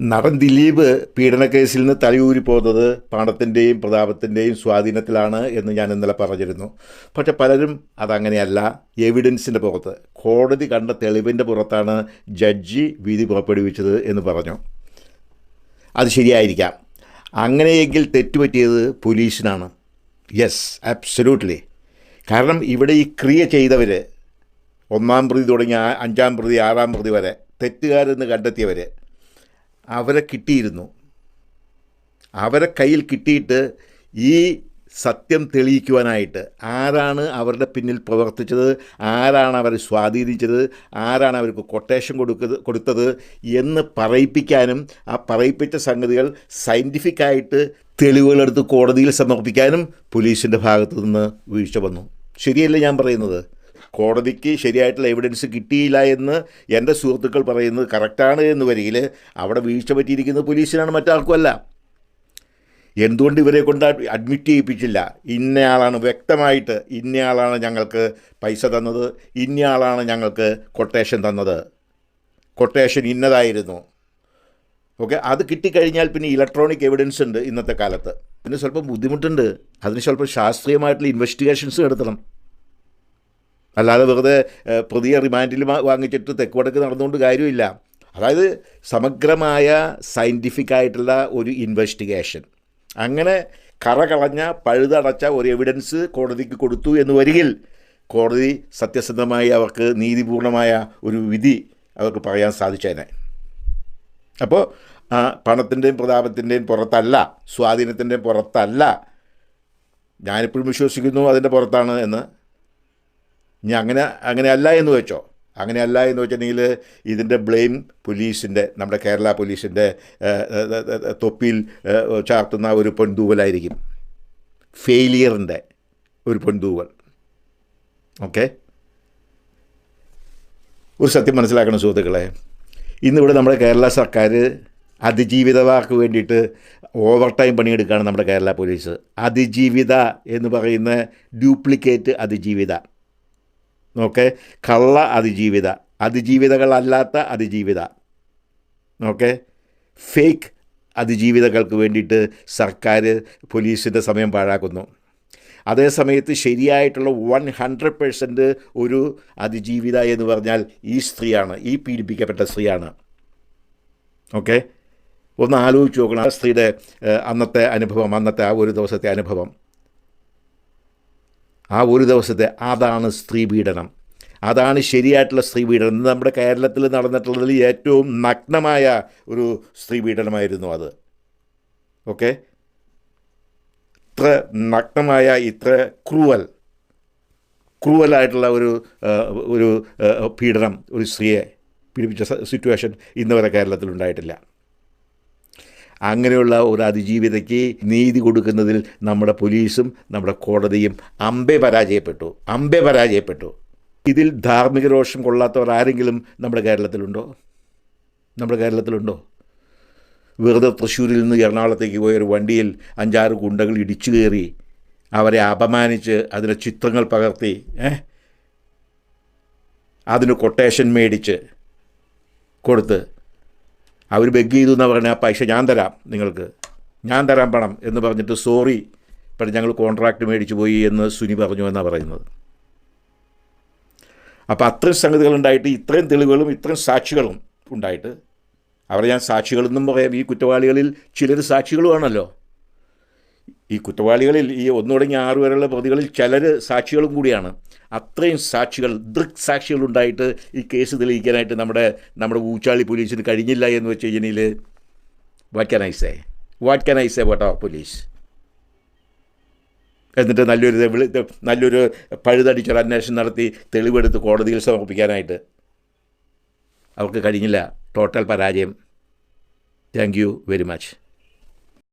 നടൻ ദിലീപ് പീഡനക്കേസിൽ നിന്ന് തലയൂരി പോകുന്നത് പണത്തിന്റെയും പ്രതാപത്തിന്റെയും സ്വാധീനത്തിലാണ് എന്ന് ഞാൻ ഇന്നലെ പറഞ്ഞിരുന്നു. പക്ഷെ പലരും അതങ്ങനെയല്ല. എവിഡൻസിന്റെ പുറത്ത്. കോടതി കണ്ട തെളിവിന്റെ പുറത്താണ് ജഡ്ജി വിധി പുറപ്പെടുവിച്ചത് എന്ന് പറഞ്ഞു. അത് ശരിയായിരിക്കാം. അങ്ങനെയെങ്കിൽ തെറ്റുപറ്റിയത് പോലീസിനാണ്. യെസ് അബ്സല്യൂട്ട്ലി കാരണം ഇവിടെ ഈ ക്രിയ ചെയ്തവർ ഒന്നാം പ്രതി തുടങ്ങി അഞ്ചാം പ്രതി ആറാം പ്രതി വരെ തെറ്റുകാരെന്ന് കണ്ടെത്തിയവർ അവരെ കിട്ടിയിരുന്നു. അവരെ കയ്യിൽ കിട്ടിയിട്ട് ഈ സത്യം തെളിയിക്കുവാനായിട്ട് ആരാണ് അവരുടെ പിന്നിൽ പ്രവർത്തിച്ചത് ആരാണ് അവരെ സ്വാധീനിച്ചത് ആരാണ് അവർക്ക് കൊട്ടേഷൻ കൊടുക്കത് കൊടുത്തത് എന്ന് പറയിപ്പിക്കാനും ആ പറയിപ്പിച്ച സംഗതികൾ സയന്റിഫിക്കായിട്ട് തെളിവുകളെടുത്ത് കോടതിയിൽ സമർപ്പിക്കാനും പോലീസിന്റെ ഭാഗത്തു നിന്ന് വീഴ്ച വന്നു. ശരിയല്ല ഞാൻ പറയുന്നത്? കോടതിക്ക് ശരിയായിട്ടുള്ള എവിഡൻസ് കിട്ടിയില്ല എന്ന് എന്റെ സുഹൃത്തുക്കൾ പറയുന്നത് കറക്റ്റാണ് എന്ന് വരികിൽ അവിടെ വീഴ്ച പറ്റിയിരിക്കുന്നത് പോലീസിനാണ് മറ്റാർക്കുമല്ല എന്തുകൊണ്ട് ഇവരെ കൊണ്ട് അഡ്മിറ്റ് ചെയ്യിപ്പിച്ചില്ല? ഇന്നയാളാണ് വ്യക്തമായിട്ട് ഇന്നയാളാണ് ഞങ്ങൾക്ക് പൈസ തന്നത് ഇന്നയാളാണ് ഞങ്ങൾക്ക് കൊട്ടേഷൻ തന്നത്. കൊട്ടേഷൻ ഇന്നതായിരുന്നു. ഓക്കെ അത് കിട്ടിക്കഴിഞ്ഞാൽ പിന്നെ ഇലക്ട്രോണിക് എവിഡൻസ് ഉണ്ട് ഇന്നത്തെ കാലത്ത്. പിന്നെ സ്വല്പം ബുദ്ധിമുട്ടുണ്ട്. അതിന് സ്വല്പം ശാസ്ത്രീയമായിട്ടുള്ള ഇൻവെസ്റ്റിഗേഷൻസ് നടത്തണം അല്ലാതെ വെറുതെ പ്രതിയ റിമാൻഡിൽ വാങ്ങിച്ചിട്ട് തെക്ക് വടക്ക് നടന്നുകൊണ്ട് കാര്യമില്ല. അതായത് സമഗ്രമായ സയന്റിഫിക് ആയിട്ടുള്ള ഒരു ഇൻവെസ്റ്റിഗേഷൻ. അങ്ങനെ കറ കളഞ്ഞ പഴുതടച്ച ഒരു എവിഡൻസ് കോടതിക്ക് കൊടുത്തു എന്ന് വരികിൽ കോടതി സത്യസന്ധമായി അവർക്ക് നീതിപൂർണമായ ഒരു വിധി അവർക്ക് പറയാൻ സാധിച്ചേനെ. അപ്പോൾ പണത്തിന്റെയും പ്രതാപത്തിന്റെയും പുറത്തല്ല സ്വാധീനത്തിന്റെയും പുറത്തല്ല ഞാനിപ്പോഴും വിശ്വസിക്കുന്നു അതിന്റെ പുറത്താണ് എന്ന് ഇനി അങ്ങനെ അങ്ങനെയല്ല എന്ന് വെച്ചോ. അങ്ങനെയല്ല എന്ന് വെച്ചിട്ടുണ്ടെങ്കിൽ ഇതിന്റെ ബ്ലെയിം പോലീസിന്റെ നമ്മുടെ കേരള പോലീസിന്റെ തൊപ്പിയിൽ ചാർത്തുന്ന ഒരു പൊൻതൂവലായിരിക്കും. ഫെയിലിയറിന്റെ ഒരു പൊൻതൂവൽ. ഓക്കെ? ഒരു സത്യം മനസ്സിലാക്കണം സുഹൃത്തുക്കളെ. ഇന്നിവിടെ നമ്മുടെ കേരള സർക്കാർ അതിജീവിതവാക്ക് വേണ്ടിയിട്ട് ഓവർ ടൈം പണിയെടുക്കുകയാണ് നമ്മുടെ കേരള പോലീസ് അതിജീവിത എന്ന് പറയുന്ന ഡ്യൂപ്ലിക്കേറ്റ് അതിജീവിത. ഓക്കെ? കള്ള അതിജീവിത. അതിജീവിതകളല്ലാത്ത അതിജീവിത. ഓക്കെ? ഫേക്ക് അതിജീവിതകൾക്ക് വേണ്ടിയിട്ട് സർക്കാർ പോലീസിന്റെ സമയം പാഴാക്കുന്നു. അതേ സമയത്ത് ശരിയായിട്ടുള്ള വൺ ഹൺഡ്രഡ് പേഴ്സന്റ് ഒരു അതിജീവിത എന്ന് പറഞ്ഞാൽ ഈ സ്ത്രീയാണ് ഈ പീഡിപ്പിക്കപ്പെട്ട സ്ത്രീയാണ്. ഓക്കെ? ഒന്ന് ആലോചിച്ച് നോക്കണം ആ സ്ത്രീയുടെ അന്നത്തെ അനുഭവം അന്നത്തെ ആ ഒരു ദിവസത്തെ അനുഭവം. ആ ഒരു ദിവസത്തെ അതാണ് സ്ത്രീ പീഡനം. അതാണ് ശരിയായിട്ടുള്ള സ്ത്രീ പീഡനം. നമ്മുടെ കേരളത്തിൽ നടന്നിട്ടുള്ളതിൽ ഏറ്റവും നഗ്നമായ ഒരു സ്ത്രീ പീഡനമായിരുന്നു അത്. ഓക്കെ? ഇത്ര നഗ്നമായ ഇത്ര ക്രൂവൽ ക്രൂവലായിട്ടുള്ള ഒരു ഒരു പീഡനം ഒരു സ്ത്രീയെ പീഡിപ്പിച്ച സിറ്റുവേഷൻ ഇന്നുവരെ കേരളത്തിലുണ്ടായിട്ടില്ല അങ്ങനെയുള്ള ഒരു അതിജീവിതയ്ക്ക് നീതി കൊടുക്കുന്നതിൽ നമ്മുടെ പോലീസും നമ്മുടെ കോടതിയും അമ്പെ പരാജയപ്പെട്ടു അമ്പെ പരാജയപ്പെട്ടു. ഇതിൽ ധാർമ്മിക രോഷം കൊള്ളാത്തവർ ആരെങ്കിലും നമ്മുടെ കേരളത്തിലുണ്ടോ? നമ്മുടെ കേരളത്തിലുണ്ടോ? വെറുതെ തൃശ്ശൂരിൽ നിന്ന് എറണാകുളത്തേക്ക് പോയ ഒരു വണ്ടിയിൽ അഞ്ചാറ് ഗുണ്ടകൾ ഇടിച്ചു കയറി അവരെ അപമാനിച്ച് അതിന്റെ ചിത്രങ്ങൾ പകർത്തി ഏ? അതിന് കൊട്ടേഷൻ മേടിച്ച് കൊടുത്ത് അവർ ബെഗ് ചെയ്തു എന്ന് ആ പൈസ ഞാൻ തരാം നിങ്ങൾക്ക്. ഞാൻ തരാൻ പണം എന്ന് പറഞ്ഞിട്ട് സോറി ഇപ്പം ഞങ്ങൾ കോൺട്രാക്റ്റ് മേടിച്ചു പോയി എന്ന് സുനി പറഞ്ഞു എന്നാണ് പറയുന്നത്. അപ്പോൾ അത്രയും സംഗതികളുണ്ടായിട്ട് ഇത്രയും തെളിവുകളും ഇത്രയും സാക്ഷികളും ഉണ്ടായിട്ട് അവരെ ഞാൻ സാക്ഷികളെന്നും പറയാം. ഈ കുറ്റവാളികളിൽ ചിലർ സാക്ഷികളുമാണല്ലോ. ഈ കുറ്റവാളികളിൽ ഈ ഒന്നു തുടങ്ങി വരെയുള്ള പ്രതികളിൽ ചിലർ സാക്ഷികളും കൂടിയാണ്. അത്രയും സാക്ഷികൾ ദൃക് സാക്ഷികൾ ഉണ്ടായിട്ട് ഈ കേസ് തെളിയിക്കാനായിട്ട് നമ്മുടെ നമ്മുടെ ഊച്ചാളി പോലീസിന് കഴിഞ്ഞില്ല എന്ന് വെച്ച് കഴിഞ്ഞാൽ what can I say what can I say what ആ പോലീസ് എന്നിട്ട് നല്ലൊരു വിളി നല്ലൊരു പഴുതടിച്ചൊരു അന്വേഷണം നടത്തി തെളിവെടുത്ത് കോടതിയിൽ സമർപ്പിക്കാനായിട്ട്. അവർക്ക് കഴിഞ്ഞില്ല. ടോട്ടൽ പരാജയം. Thank you very much